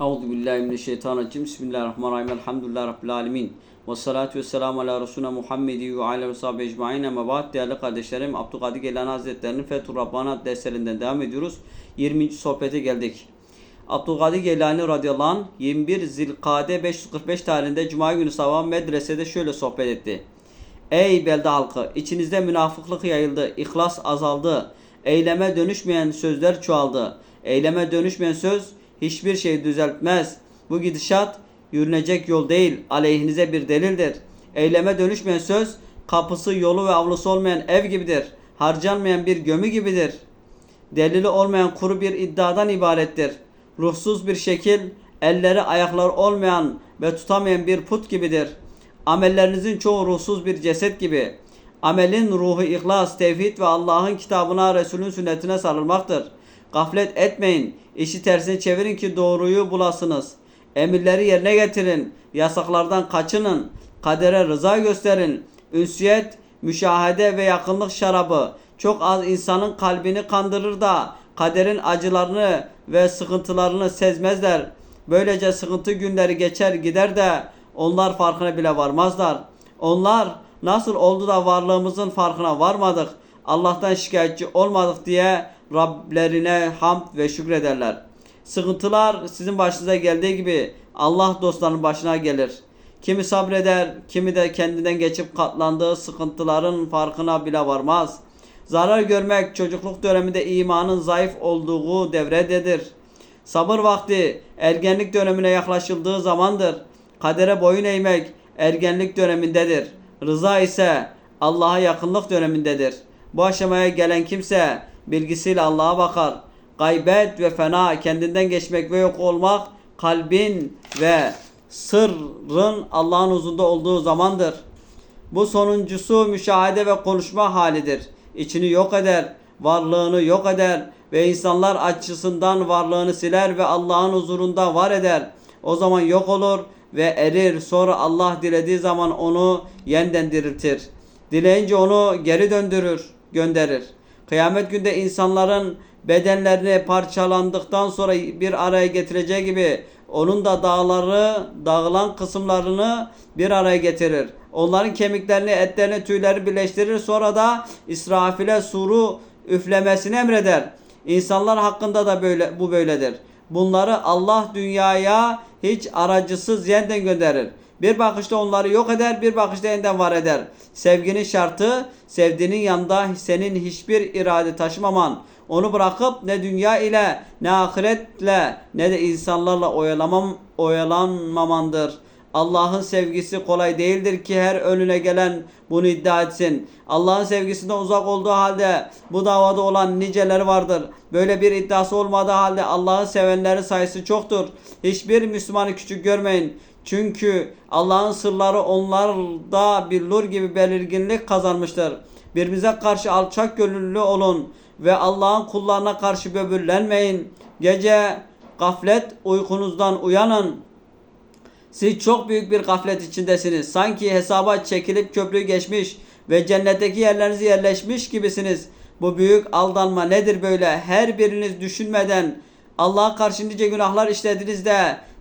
Euzu billahi mineşşeytanirracim. Bismillahirrahmanirrahim. Elhamdülillahi rabbil alamin. Ve salatu vesselamu ala Resulüne Muhammedi ve ala ve sahibi ecmaîn. Ama ba'd değerli kardeşlerim, Abdülkadir Geylani Hazretleri'nin Fethur Rabbani derslerinden devam ediyoruz. 20. sohbete geldik. Abdülkadir Geylani radıyallahu anh 21 Zilkade 545 tarihinde Cuma günü sabah medresede şöyle sohbet etti. Ey belde halkı! içinizde münafıklık yayıldı, ihlas azaldı, eyleme dönüşmeyen sözler çoğaldı. Eyleme dönüşmeyen söz hiçbir şey düzeltmez. Bu gidişat yürünecek yol değil, aleyhinize bir delildir. Eyleme dönüşmeyen söz kapısı, yolu ve avlusu olmayan ev gibidir. Harcanmayan bir gömü gibidir. Delili olmayan kuru bir iddiadan ibarettir. Ruhsuz bir şekil, elleri ayakları olmayan ve tutamayan bir put gibidir. Amellerinizin çoğu ruhsuz bir ceset gibi. Amelin ruhu ihlas, tevhid ve Allah'ın kitabına, Resulün sünnetine sarılmaktır. Gaflet etmeyin, işi tersine çevirin ki doğruyu bulasınız. Emirleri yerine getirin, yasaklardan kaçının, kadere rıza gösterin. Ünsiyet, müşahede ve yakınlık şarabı çok az insanın kalbini kandırır da kaderin acılarını ve sıkıntılarını sezmezler. Böylece sıkıntı günleri geçer gider de onlar farkına bile varmazlar. Onlar nasıl oldu da varlığımızın farkına varmadık, Allah'tan şikayetçi olmadık diye Rablerine hamd ve şükrederler. Sıkıntılar sizin başınıza geldiği gibi Allah dostlarının başına gelir. Kimi sabreder, kimi de kendinden geçip katlandığı sıkıntıların farkına bile varmaz. Zarar görmek çocukluk döneminde imanın zayıf olduğu devrededir. Sabır vakti ergenlik dönemine yaklaşıldığı zamandır. Kadere boyun eğmek ergenlik dönemindedir. Rıza ise Allah'a yakınlık dönemindedir. Bu aşamaya gelen kimse bilgisiyle Allah'a bakar. Gaybet ve fena kendinden geçmek ve yok olmak kalbin ve sırrın Allah'ın huzurunda olduğu zamandır. Bu sonuncusu müşahede ve konuşma halidir. İçini yok eder, varlığını yok eder ve insanlar açısından varlığını siler ve Allah'ın huzurunda var eder. O zaman yok olur ve erir. Sonra Allah dilediği zaman onu yeniden diriltir. Dileyince onu geri döndürür, gönderir. Kıyamet günde insanların bedenlerini parçalandıktan sonra bir araya getireceği gibi onun da dağları, dağılan kısımlarını bir araya getirir. Onların kemiklerini, etlerini, tüyleri birleştirir. Sonra da İsrafil'e suru üflemesini emreder. İnsanlar hakkında da böyle bu böyledir. Bunları Allah dünyaya hiç aracısız yeniden gönderir. Bir bakışta onları yok eder, bir bakışta yeniden var eder. Sevginin şartı, sevdiğinin yanında senin hiçbir irade taşımaman. Onu bırakıp ne dünya ile, ne ahiretle, ne de insanlarla oyalamam, oyalanmamandır. Allah'ın sevgisi kolay değildir ki her önüne gelen bunu iddia etsin. Allah'ın sevgisinden uzak olduğu halde bu davada olan niceleri vardır. Böyle bir iddiası olmadığı halde Allah'ın sevenlerin sayısı çoktur. Hiçbir Müslümanı küçük görmeyin. Çünkü Allah'ın sırları onlarda bir nur gibi belirginlik kazanmıştır. Birbirinize karşı alçak gönüllü olun ve Allah'ın kullarına karşı böbürlenmeyin. Gece gaflet uykunuzdan uyanın. Siz çok büyük bir gaflet içindesiniz. Sanki hesaba çekilip köprü geçmiş ve cennetteki yerlerinize yerleşmiş gibisiniz. Bu büyük aldanma nedir böyle? Her biriniz düşünmeden Allah'a karşı nice günahlar işlediniz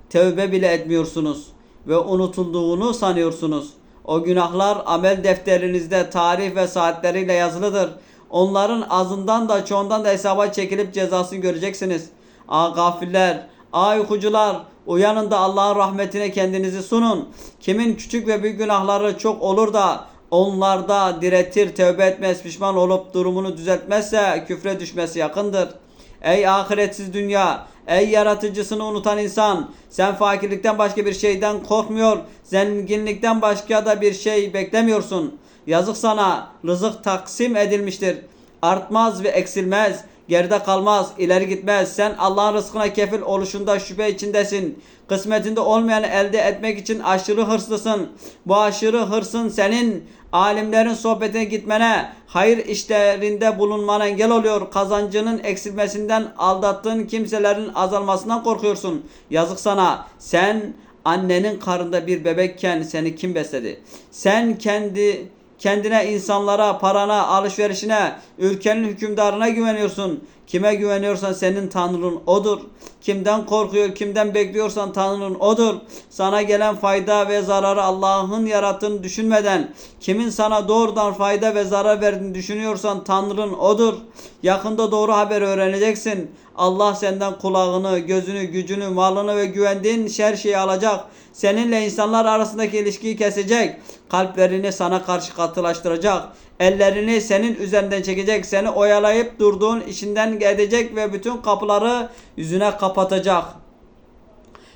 tövbe bile etmiyorsunuz ve unutulduğunu sanıyorsunuz. O günahlar amel defterinizde tarih ve saatleriyle yazılıdır. Onların azından da çoğundan da hesaba çekilip cezasını göreceksiniz. Ah gafiller, ah uykucular, uyanın da Allah'ın rahmetine kendinizi sunun. Kimin küçük ve büyük günahları çok olur da onlarda diretir, tövbe etmez, pişman olup durumunu düzeltmezse küfre düşmesi yakındır. Ey ahiretsiz dünya, ey yaratıcısını unutan insan, sen fakirlikten başka bir şeyden korkmuyor, zenginlikten başka da bir şey beklemiyorsun. Yazık sana, rızık taksim edilmiştir. Artmaz ve eksilmez, geride kalmaz, ileri gitmez. Sen Allah'ın rızkına kefil oluşunda şüphe içindesin. Kısmetinde olmayanı elde etmek için aşırı hırslısın. Bu aşırı hırsın senin alimlerin sohbetine gitmene, hayır işlerinde bulunmana engel oluyor. Kazancının eksilmesinden aldattığın kimselerin azalmasından korkuyorsun. Yazık sana. Sen annenin karında bir bebekken seni kim besledi? Sen kendi kendine, insanlara, parana, alışverişine, ülkenin hükümdarına güveniyorsun. Kime güveniyorsan senin Tanrın odur. Kimden korkuyor, kimden bekliyorsan Tanrın odur. Sana gelen fayda ve zararı Allah'ın yarattığını düşünmeden, kimin sana doğrudan fayda ve zarar verdiğini düşünüyorsan Tanrın odur. Yakında doğru haber öğreneceksin. Allah senden kulağını, gözünü, gücünü, malını ve güvendiğin her şeyi alacak. Seninle insanlar arasındaki ilişkiyi kesecek. Kalplerini sana karşı katılaştıracak. Ellerini senin üzerinden çekecek. Seni oyalayıp durduğun işinden edecek ve bütün kapıları yüzüne kapatacak.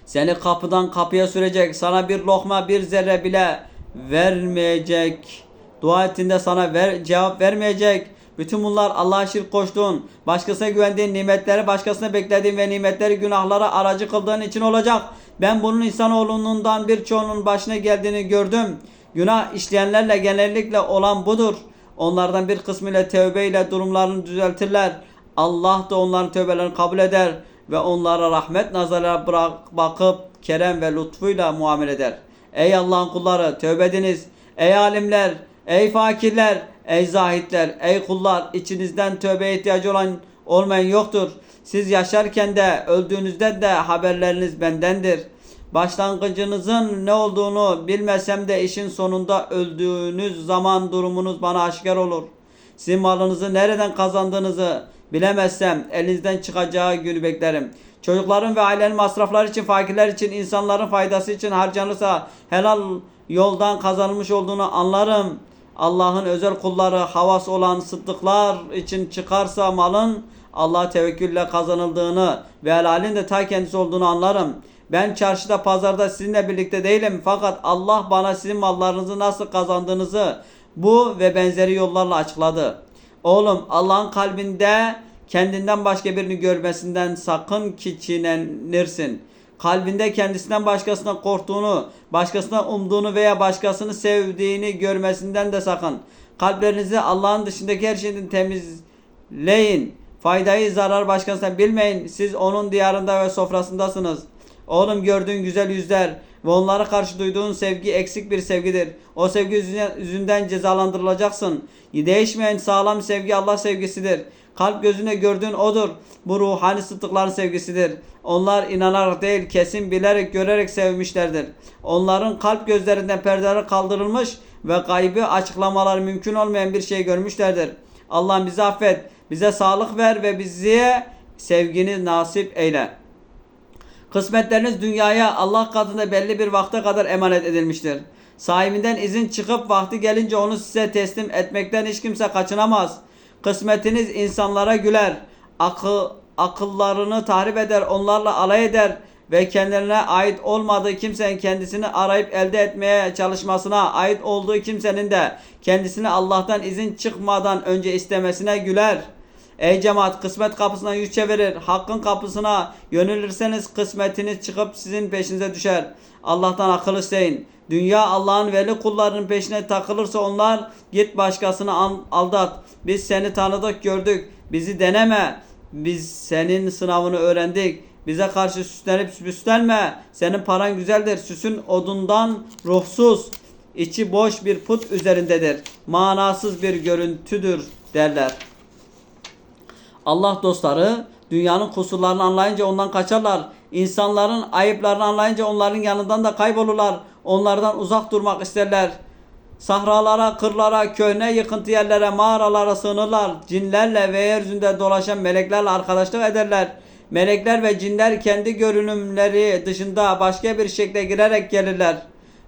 Seni kapıdan kapıya sürecek. Sana bir lokma bir zerre bile vermeyecek. Dua ettiğinde sana ver, cevap vermeyecek. Bütün bunlar Allah'a şirk koştuğun, başkasına güvendiğin nimetleri, başkasına beklediğin ve nimetleri günahlara aracı kıldığın için olacak. Ben bunun insanoğlundan birçoğunun başına geldiğini gördüm. Günah işleyenlerle genellikle olan budur. Onlardan bir kısmıyla tövbe ile durumlarını düzeltirler. Allah da onların tövbelerini kabul eder ve onlara rahmet nazarıyla bırak, bakıp kerem ve lütfuyla muamele eder. Ey Allah'ın kulları tövbe ediniz. Ey alimler, ey fakirler, ey zahitler, ey kullar içinizden tövbe ihtiyacı olan olmayan yoktur. Siz yaşarken de öldüğünüzde de haberleriniz bendendir. Başlangıcınızın ne olduğunu bilmesem de işin sonunda öldüğünüz zaman durumunuz bana aşikar olur. Sizin malınızı nereden kazandığınızı bilemezsem elinizden çıkacağı günü beklerim. Çocukların ve ailenin masrafları için, fakirler için, insanların faydası için harcanırsa helal yoldan kazanılmış olduğunu anlarım. Allah'ın özel kulları havas olan sıddıklar için çıkarsa malın Allah tevekkülle kazanıldığını ve helalin de ta kendisi olduğunu anlarım. Ben çarşıda pazarda sizinle birlikte değilim fakat Allah bana sizin mallarınızı nasıl kazandığınızı bu ve benzeri yollarla açıkladı. Oğlum Allah'ın kalbinde kendinden başka birini görmesinden sakın kiçinenirsin. Kalbinde kendisinden başkasına korktuğunu, başkasına umduğunu veya başkasını sevdiğini görmesinden de sakın. Kalplerinizi Allah'ın dışındaki her şeyden temizleyin. Faydayı zarar başkasına bilmeyin. Siz onun diyarında ve sofrasındasınız. Oğlum gördüğün güzel yüzler ve onlara karşı duyduğun sevgi eksik bir sevgidir. O sevgi yüzünden cezalandırılacaksın. Değişmeyen sağlam sevgi Allah sevgisidir. Kalp gözüne gördüğün odur. Bu ruhani sıddıkların sevgisidir. Onlar inanarak değil kesin bilerek görerek sevmişlerdir. Onların kalp gözlerinden perdeler kaldırılmış ve gaybi açıklamalar mümkün olmayan bir şey görmüşlerdir. Allah bizi affet, bize sağlık ver ve bize sevgini nasip eyle. Kısmetleriniz dünyaya Allah katında belli bir vakte kadar emanet edilmiştir. Sahibinden izin çıkıp vakti gelince onu size teslim etmekten hiç kimse kaçınamaz. Kısmetiniz insanlara güler. Akı, akıllarını tahrip eder, onlarla alay eder ve kendilerine ait olmadığı kimsenin kendisini arayıp elde etmeye çalışmasına, ait olduğu kimsenin de kendisini Allah'tan izin çıkmadan önce istemesine güler.'' Ey cemaat kısmet kapısına yüz çevirir. Hakkın kapısına yönelirseniz kısmetiniz çıkıp sizin peşinize düşer. Allah'tan akıl isteyin. Dünya Allah'ın veli kullarının peşine takılırsa onlar git başkasını aldat. Biz seni tanıdık gördük. Bizi deneme. Biz senin sınavını öğrendik. Bize karşı süslenip süslenme. Senin paran güzeldir. Süsün odundan ruhsuz. içi boş bir put üzerindedir. Manasız bir görüntüdür derler. Allah dostları dünyanın kusurlarını anlayınca ondan kaçarlar. İnsanların ayıplarını anlayınca onların yanından da kaybolurlar. Onlardan uzak durmak isterler. Sahralara, kırlara, köyne, yıkıntı yerlere, mağaralara sığınırlar. Cinlerle ve yeryüzünde dolaşan meleklerle arkadaşlık ederler. Melekler ve cinler kendi görünümleri dışında başka bir şekle girerek gelirler.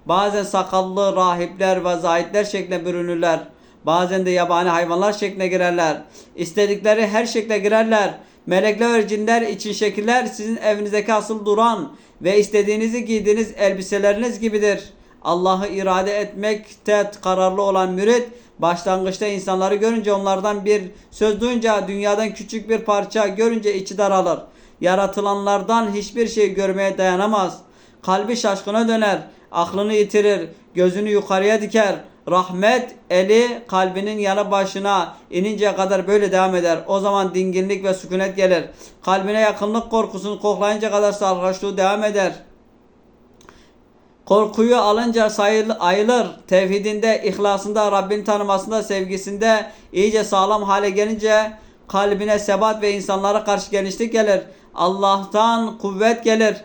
Bazen sakallı rahipler ve zahitler şeklinde bürünürler. Bazen de yabani hayvanlar şekline girerler. İstedikleri her şekle girerler. Melekler ve cinler için şekiller sizin evinizdeki asıl duran ve istediğinizi giydiğiniz elbiseleriniz gibidir. Allah'ı irade etmekte kararlı olan mürit başlangıçta insanları görünce onlardan bir söz duyunca dünyadan küçük bir parça görünce içi daralır. Yaratılanlardan hiçbir şey görmeye dayanamaz. Kalbi şaşkına döner, aklını yitirir, gözünü yukarıya diker Rahmet eli kalbinin yanı başına ininceye kadar böyle devam eder. O zaman dinginlik ve sükunet gelir. Kalbine yakınlık korkusunu koklayınca kadar sarhoşluğu devam eder. Korkuyu alınca sayılı, ayılır. Tevhidinde, ihlasında, Rabbini tanımasında, sevgisinde iyice sağlam hale gelince kalbine sebat ve insanlara karşı genişlik gelir. Allah'tan kuvvet gelir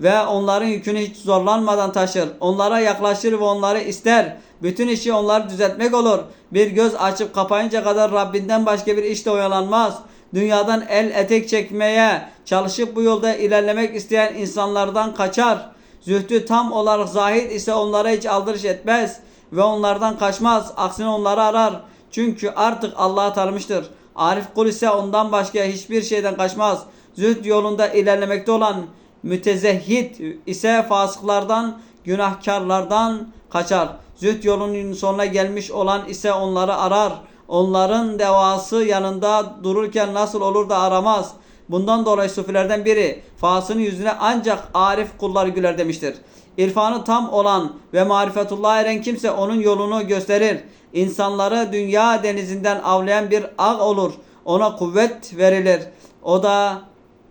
ve onların yükünü hiç zorlanmadan taşır. Onlara yaklaşır ve onları ister. Bütün işi onları düzeltmek olur. Bir göz açıp kapayınca kadar Rabbinden başka bir işle oyalanmaz. Dünyadan el etek çekmeye çalışıp bu yolda ilerlemek isteyen insanlardan kaçar. Zühdü tam olarak zahid ise onlara hiç aldırış etmez ve onlardan kaçmaz. Aksine onları arar. Çünkü artık Allah'ı tanımıştır. Arif kul ise ondan başka hiçbir şeyden kaçmaz. Zühd yolunda ilerlemekte olan mütezehhid ise fasıklardan, günahkarlardan kaçar. Zühd yolunun sonuna gelmiş olan ise onları arar. Onların devası yanında dururken nasıl olur da aramaz. Bundan dolayı sufilerden biri fasının yüzüne ancak arif kullar güler demiştir. İrfanı tam olan ve marifetullah eren kimse onun yolunu gösterir. İnsanları dünya denizinden avlayan bir ağ olur. Ona kuvvet verilir. O da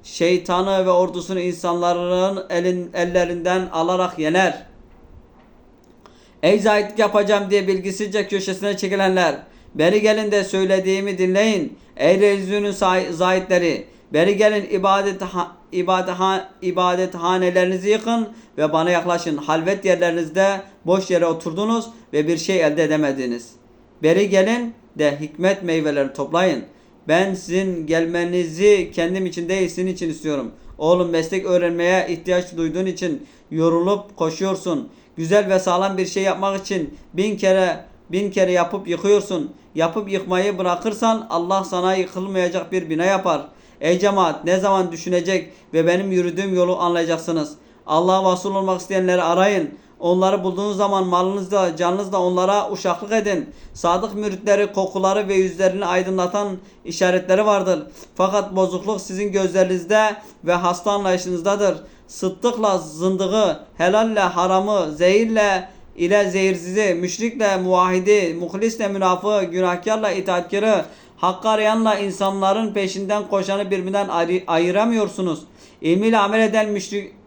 şeytanı ve ordusunu insanların elin, ellerinden alarak yener. Ey zahitlik yapacağım diye bilgisizce köşesine çekilenler. Beri gelin de söylediğimi dinleyin. Ey rezünün zahitleri. Beri gelin ibadet ibadet ibadethanelerinizi yıkın ve bana yaklaşın. Halvet yerlerinizde boş yere oturdunuz ve bir şey elde edemediniz. Beri gelin de hikmet meyveleri toplayın. Ben sizin gelmenizi kendim için değil sizin için istiyorum. Oğlum meslek öğrenmeye ihtiyaç duyduğun için yorulup koşuyorsun. Güzel ve sağlam bir şey yapmak için bin kere bin kere yapıp yıkıyorsun. Yapıp yıkmayı bırakırsan Allah sana yıkılmayacak bir bina yapar. Ey cemaat ne zaman düşünecek ve benim yürüdüğüm yolu anlayacaksınız. Allah'a vasıl olmak isteyenleri arayın. Onları bulduğunuz zaman malınızla, canınızla onlara uşaklık edin. Sadık müritleri, kokuları ve yüzlerini aydınlatan işaretleri vardır. Fakat bozukluk sizin gözlerinizde ve hasta anlayışınızdadır. Sıddıkla zındığı, helalle haramı, zehirle ile zehirsizi, müşrikle muvahidi, muhlisle münafığı, günahkarla itaatkarı, Hakkı arayanla insanların peşinden koşanı birbirinden ayıramıyorsunuz. İlmiyle amel eden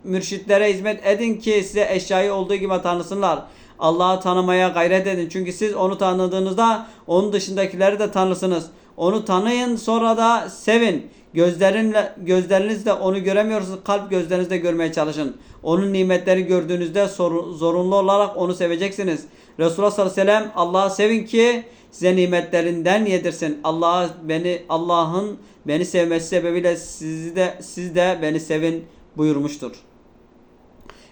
mürşitlere hizmet edin ki size eşyayı olduğu gibi tanısınlar. Allah'ı tanımaya gayret edin. Çünkü siz onu tanıdığınızda onun dışındakileri de tanırsınız. Onu tanıyın sonra da sevin. Gözlerinle, gözlerinizle onu göremiyorsunuz. Kalp gözlerinizle görmeye çalışın. Onun nimetleri gördüğünüzde zorunlu olarak onu seveceksiniz. Resulullah sallallahu aleyhi ve sellem Allah'ı sevin ki size nimetlerinden yedirsin. Allah beni Allah'ın beni sevmesi sebebiyle sizi de siz de beni sevin buyurmuştur.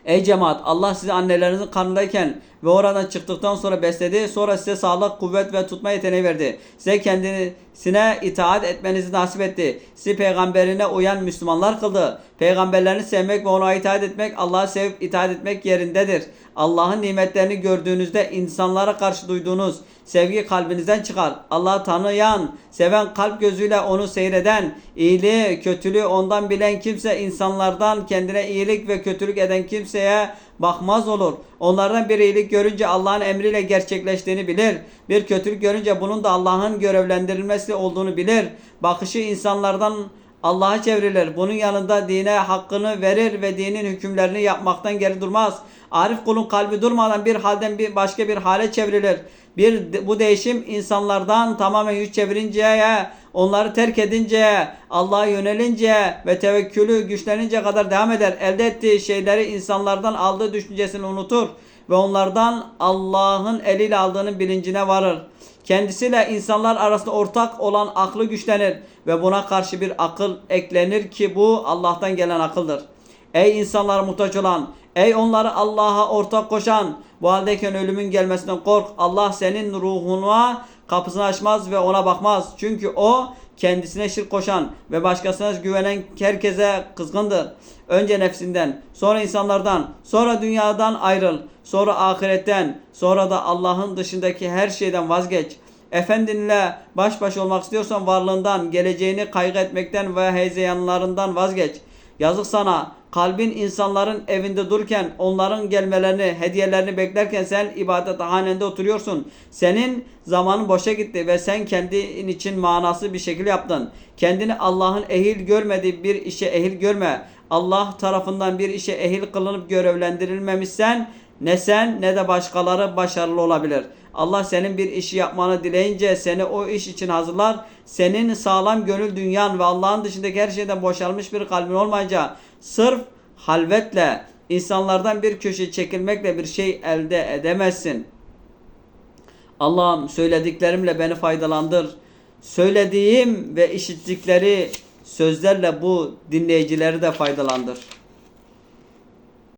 Ey cemaat Allah sizi annelerinizin karnındayken ve oradan çıktıktan sonra besledi. Sonra size sağlık, kuvvet ve tutma yeteneği verdi. Size kendisine itaat etmenizi nasip etti. Sizi peygamberine uyan Müslümanlar kıldı. Peygamberlerini sevmek ve ona itaat etmek Allah'ı sevip itaat etmek yerindedir. Allah'ın nimetlerini gördüğünüzde insanlara karşı duyduğunuz sevgi kalbinizden çıkar. Allah'ı tanıyan, seven kalp gözüyle onu seyreden, iyiliği, kötülüğü ondan bilen kimse insanlardan kendine iyilik ve kötülük eden kimseye bakmaz olur. Onlardan bir iyilik görünce Allah'ın emriyle gerçekleştiğini bilir. Bir kötülük görünce bunun da Allah'ın görevlendirilmesi olduğunu bilir. Bakışı insanlardan Allah'a çevrilir. Bunun yanında dine hakkını verir ve dinin hükümlerini yapmaktan geri durmaz. Arif kulun kalbi durmadan bir halden bir başka bir hale çevrilir. Bir bu değişim insanlardan tamamen yüz çevirinceye, onları terk edince, Allah'a yönelince ve tevekkülü güçlenince kadar devam eder. Elde ettiği şeyleri insanlardan aldığı düşüncesini unutur ve onlardan Allah'ın eliyle aldığının bilincine varır. Kendisiyle insanlar arasında ortak olan aklı güçlenir ve buna karşı bir akıl eklenir ki bu Allah'tan gelen akıldır. Ey insanlar muhtaç olan, ey onları Allah'a ortak koşan, bu haldeyken ölümün gelmesinden kork. Allah senin ruhuna kapısını açmaz ve ona bakmaz. Çünkü o kendisine şirk koşan ve başkasına güvenen herkese kızgındır. Önce nefsinden, sonra insanlardan, sonra dünyadan ayrıl, sonra ahiretten, sonra da Allah'ın dışındaki her şeyden vazgeç. Efendinle baş başa olmak istiyorsan varlığından, geleceğini kaygı etmekten ve hezeyanlarından vazgeç. Yazık sana. Kalbin insanların evinde dururken onların gelmelerini, hediyelerini beklerken sen ibadet hanende oturuyorsun. Senin zamanın boşa gitti ve sen kendin için manası bir şekilde yaptın. Kendini Allah'ın ehil görmediği bir işe ehil görme. Allah tarafından bir işe ehil kılınıp görevlendirilmemişsen ne sen ne de başkaları başarılı olabilir. Allah senin bir işi yapmanı dileyince seni o iş için hazırlar. Senin sağlam gönül dünyan ve Allah'ın dışındaki her şeyden boşalmış bir kalbin olmayınca sırf halvetle insanlardan bir köşe çekilmekle bir şey elde edemezsin. Allah'ım söylediklerimle beni faydalandır. Söylediğim ve işittikleri sözlerle bu dinleyicileri de faydalandır.